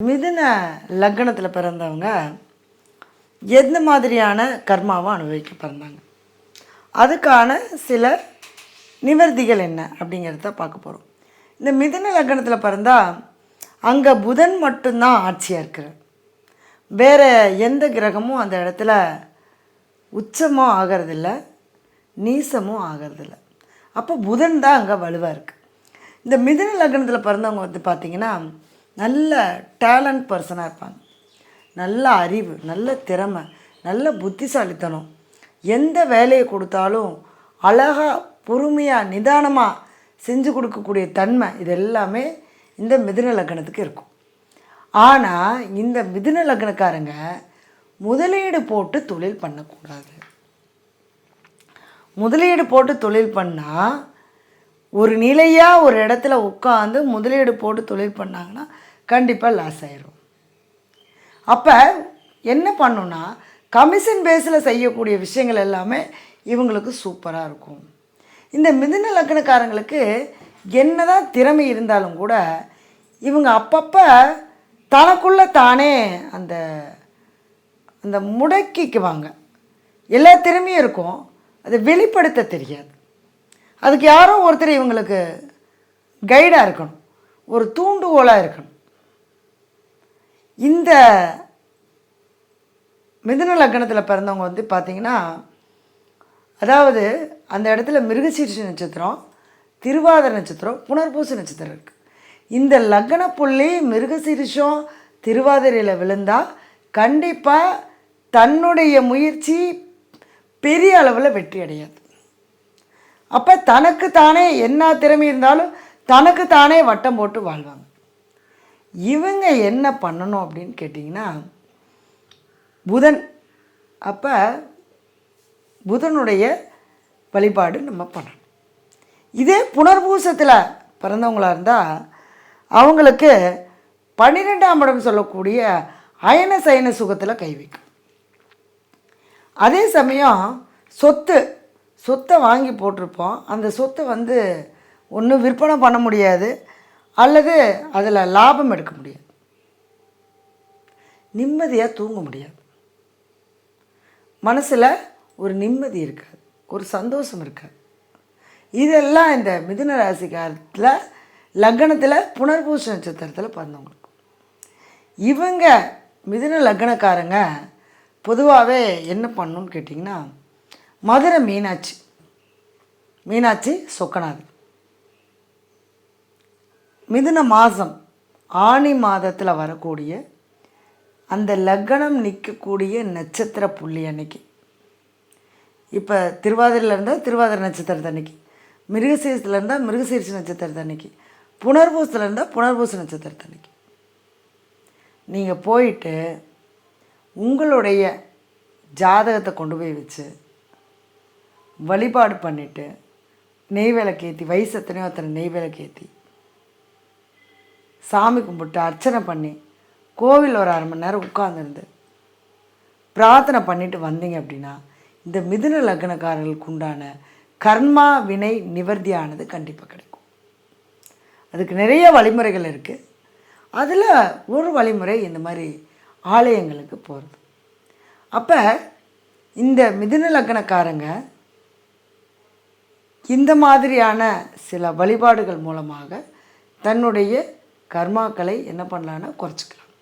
மிதுன லக்னத்தில் பிறந்தவங்க எந்த மாதிரியான கர்மாவை அனுபவிக்க பிறந்தாங்க அதுக்கான சில நிவர்த்திகள் என்ன அப்படிங்கிறத பார்க்க போகிறோம் இந்த மிதுன லக்னத்தில் பிறந்தால் அங்கே புதன் மட்டும்தான் ஆட்சியாக இருக்கிறார். வேறு எந்த கிரகமும் அந்த இடத்துல உச்சமும் ஆகிறதில்ல நீசமும் ஆகிறதில்ல. அப்போ புதன் தான் அங்கே வலுவாக இருக்குது இந்த மிதுன லக்னத்தில் பிறந்தவங்க வந்து பார்த்திங்கன்னா நல்ல டேலண்ட் பர்சனாக இருப்பாங்க. நல்ல அறிவு நல்ல திறமை நல்ல புத்திசாலித்தனம். எந்த வேலையை கொடுத்தாலும் அழகாக பொறுமையாக நிதானமாக செஞ்சு கொடுக்கக்கூடிய தன்மை இது எல்லாமே இந்த மிதுன லக்னத்துக்கு இருக்கும். ஆனால் இந்த மிதுன லக்னக்காரங்க முதலீடு போட்டு தொழில் பண்ணக்கூடாது. முதலீடு போட்டு தொழில் பண்ணால் ஒரு நிலையாக ஒரு இடத்துல உட்காந்து முதலீடு போட்டு தொழில் பண்ணாங்கன்னா கண்டிப்பாக லாஸ் ஆயிரும். அப்போ என்ன பண்ணுன்னா கமிஷன் பேஸில் செய்யக்கூடிய விஷயங்கள் எல்லாமே இவங்களுக்கு சூப்பராக இருக்கும். இந்த மிதுன லக்னக்காரங்களுக்கு என்னதான் திறமை இருந்தாலும் கூட இவங்க அப்பப்போ தனக்குள்ளே தானே அந்த அந்த முடக்கிக்குவாங்க. எல்லா திறமையும் இருக்கும். அதை வெளிப்படுத்த தெரியாது. அதுக்கு யாரோ ஒருத்தர் இவங்களுக்கு கைடாக இருக்கணும். ஒரு தூண்டுகோலாக இருக்கணும். இந்த மிதுன லக்னத்தில் பிறந்தவங்க வந்து பார்த்திங்கன்னா அதாவது அந்த இடத்துல மிருகசீர்ஷ நட்சத்திரம் திருவாதிர நட்சத்திரம் புனர்பூச நட்சத்திரம் இருக்குது இந்த லக்ன புள்ளி மிருகசீரிஷம் திருவாதிரையில் விழுந்தால் கண்டிப்பாக தன்னுடைய முயற்சி பெரிய அளவில் வெற்றி அடையாது. அப்போ தனக்கு தானே என்ன திறமை இருந்தாலும் தனக்கு தானே வட்டம் போட்டு வாழ்வாங்க. இவங்க என்ன பண்ணணும் அப்படின்னு கேட்டிங்கன்னா புதன். அப்போ புதனுடைய வழிபாடு நம்ம பண்ணணும். இதே புனர்பூசத்தில் பிறந்தவங்களாக இருந்தால் அவங்களுக்கு பன்னிரெண்டாம் இடம் சொல்லக்கூடிய அயன சயன சுகத்தில் கை வைக்கும். அதே சமயம் சொத்து சொத்தை வாங்கி போட்டிருப்போம். அந்த சொத்தை வந்து ஒன்றும் விற்பனை பண்ண முடியாது. அல்லது அதில் லாபம் எடுக்க முடியாது. நிம்மதியாக தூங்க முடியாது. மனசில் ஒரு நிம்மதி இருக்காது. ஒரு சந்தோஷம் இருக்காது. இதெல்லாம் இந்த மிதுன ராசிக்காரத்தில் லக்னத்தில் புனர்பூச நட்சத்திரத்தில் பிறந்தவங்களுக்கு இவங்க மிதுன லக்னக்காரங்க பொதுவாகவே என்ன பண்ணணும்னு கேட்டிங்கன்னா மதுரை மீனாட்சி. மீனாட்சி சொக்கநாதன். மிதுன மாதம் ஆணி மாதத்தில் வரக்கூடிய அந்த லக்னம் நிற்கக்கூடிய நட்சத்திர புள்ளி அன்னைக்கு. இப்போ திருவாதிரையில் இருந்தால் திருவாதிரை நட்சத்திரத்து அன்னைக்கு. மிருகசீரத்தில் இருந்தால் மிருகசீரிச நட்சத்திரத்து அன்னைக்கு. புனர்பூசத்தில் இருந்தால் புனர்பூச நட்சத்திரத்து அன்னைக்கு. நீங்கள் போயிட்டு உங்களுடைய ஜாதகத்தை கொண்டு போய் வச்சு வழிபாடு பண்ணிவிட்டு நெய் விளக்கேற்றி வயசு எத்தனையோ அத்தனை நெய் விளக்கேற்றி சாமி கும்பிட்டு அர்ச்சனை பண்ணி கோவில் ஒரு அரை மணி நேரம் உட்காந்துருந்து பிரார்த்தனை பண்ணிட்டு வந்தீங்க அப்படின்னா இந்த மிதுன லக்னக்காரர்களுக்கு உண்டான கர்மா வினை நிவர்த்தியானது கண்டிப்பாக கிடைக்கும். அதுக்கு நிறைய வழிமுறைகள் இருக்குது அதில் ஒரு வழிமுறை இந்த மாதிரி ஆலயங்களுக்கு போகிறது அப்போ இந்த மிதுன லக்னக்காரங்க இந்த மாதிரியான சில வழிபாடுகள் மூலமாக தன்னுடைய கர்மாக்களை என்ன பண்ணலான்னா குறைச்சிக்கலாம்.